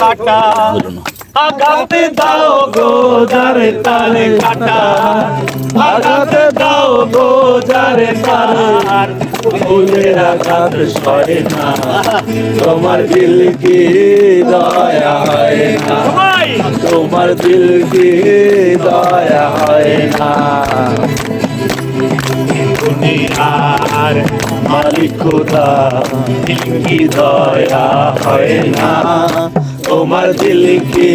কাটা। আগাতে দাও গো যারে তারে কাটা। আগাতে দাও গো যারে তার ফুলের আঘাত সরে না। তোমার দিল কি দয়া হয় না তোমার দিল কি দয়া হয় না। দুনিয়ার মালিক খোদা কি দয়া হয় না? তোমার দিল কি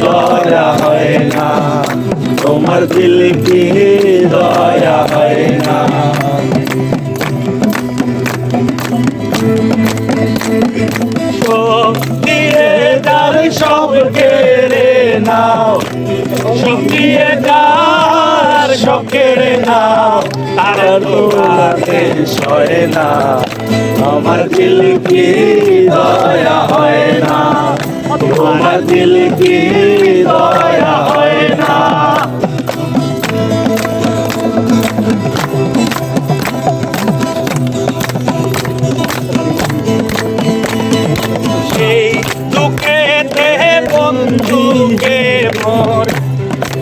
দয়া হয় না? তোমার দিল কি দয়া হয় না? সব কেড়ে নাও। সব দিয়ে যার সব কেড়ে তার তোমাকে সরে না। আমার দিল কি দয়া হয় না? তোমার দিল কি দয়া হয় না? সেই দুঃখেতে বন্ধুকে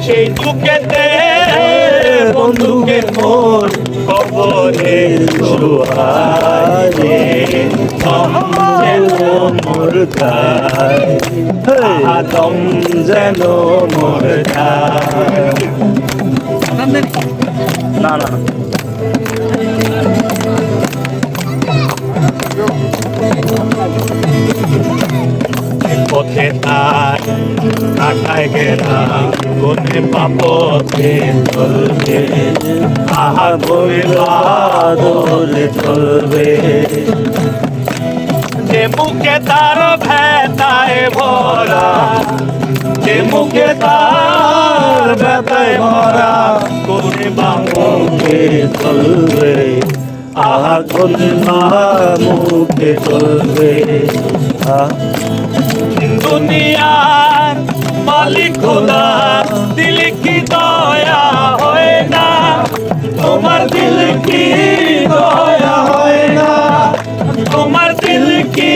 সেই শুয়ারে যেন মোর আদম যেন মোর না না। কাটায় গেলাম কোনে পাপথে চলবে আহা, বইলা দোলে চলবে যে মুখে তার ভেতায় ভরা, যে মুখে তার ভেতায় ভরা কোনে বামুখে চলবে, আহা কোন মুখে চলবে। মালিক খোদা, দিল কি দয়া হয় না? তোমার দিল কি দয়া হয় না? তোমার দিল কি